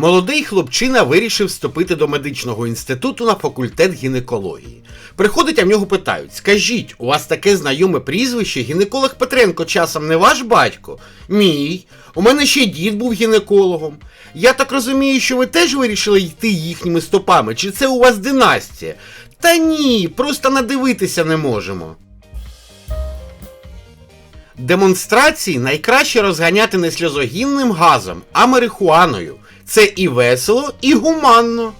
Молодий хлопчина вирішив вступити до медичного інституту на факультет гінекології. Приходить, а в нього питають: скажіть, у вас таке знайоме прізвище, гінеколог Петренко часом не ваш батько? Мій. У мене ще дід був гінекологом. Я так розумію, що ви теж вирішили йти їхніми стопами, чи це у вас династія? Та ні, просто надивитися не можемо. Демонстрації найкраще розганяти не сльозогінним газом, а марихуаною. Це і весело, і гуманно.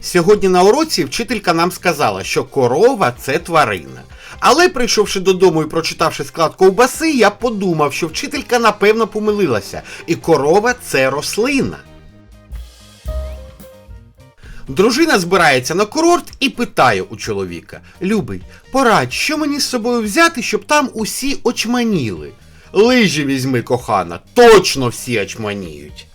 Сьогодні на уроці вчителька нам сказала, що корова це тварина. Але прийшовши додому і прочитавши склад ковбаси, я подумав, що вчителька напевно помилилася, і корова це рослина. Дружина збирається на курорт і питає у чоловіка: Любий, порадь, що мені з собою взяти, щоб там усі очманіли? Лижі візьми, кохана, точно всі очманіють.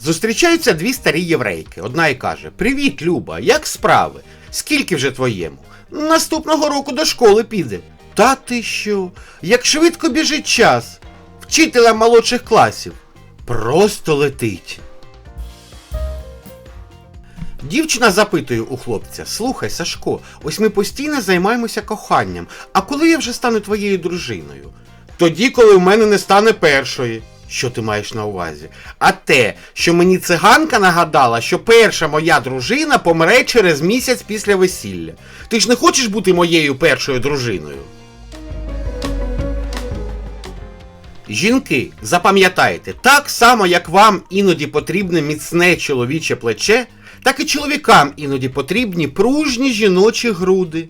Зустрічаються дві старі єврейки. Одна і каже: Привіт, Люба, як справи? Скільки вже твоєму? Наступного року до школи піде. Та ти що? Як швидко біжить час? Вчителя молодших класів. Просто летить. Дівчина запитує у хлопця: Слухай, Сашко, ось ми постійно займаємося коханням. А коли я вже стану твоєю дружиною? Тоді, коли в мене не стане першої. Що ти маєш на увазі? А те, що мені циганка нагадала, що перша моя дружина помре через місяць після весілля. Ти ж не хочеш бути моєю першою дружиною? Жінки, запам'ятайте, так само як вам іноді потрібне міцне чоловіче плече, так і чоловікам іноді потрібні пружні жіночі груди.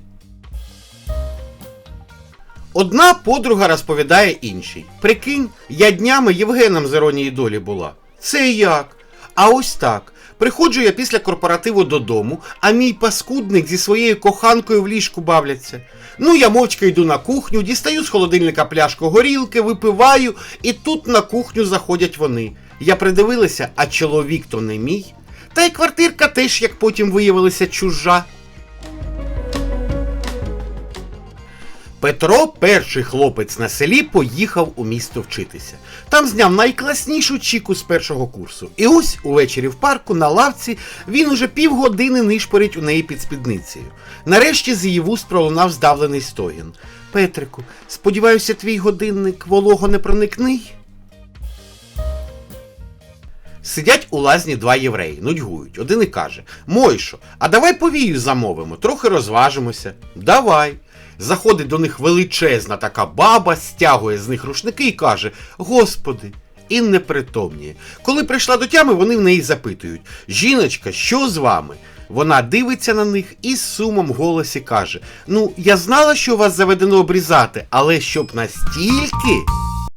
Одна подруга розповідає іншій. Прикинь, я днями Євгеном з іронії долі була. Це як? А ось так. Приходжу я після корпоративу додому, а мій паскудник зі своєю коханкою в ліжку бавляться. Ну, я мовчки йду на кухню, дістаю з холодильника пляшку горілки, випиваю, і тут на кухню заходять вони. Я придивилася, а чоловік то не мій. Та й квартирка теж, як потім виявилася, чужа. Петро, перший хлопець на селі, поїхав у місто вчитися. Там зняв найкласнішу чіку з першого курсу. І ось увечері в парку на лавці він уже півгодини нишпорить у неї під спідницею. Нарешті з її вуст пролунав здавлений стогін. Петрику, сподіваюся, твій годинник волого не проникний? Сидять у лазні два євреї, нудьгують. Один і каже: Мойшо, а давай повію замовимо, трохи розважимося. Давай. Заходить до них величезна така баба, стягує з них рушники і каже: Господи, і непритомніє. Коли прийшла до тями, вони в неї запитують: Жіночка, що з вами? Вона дивиться на них і з сумом в голосі каже: Ну, я знала, що вас заведено обрізати, але щоб настільки.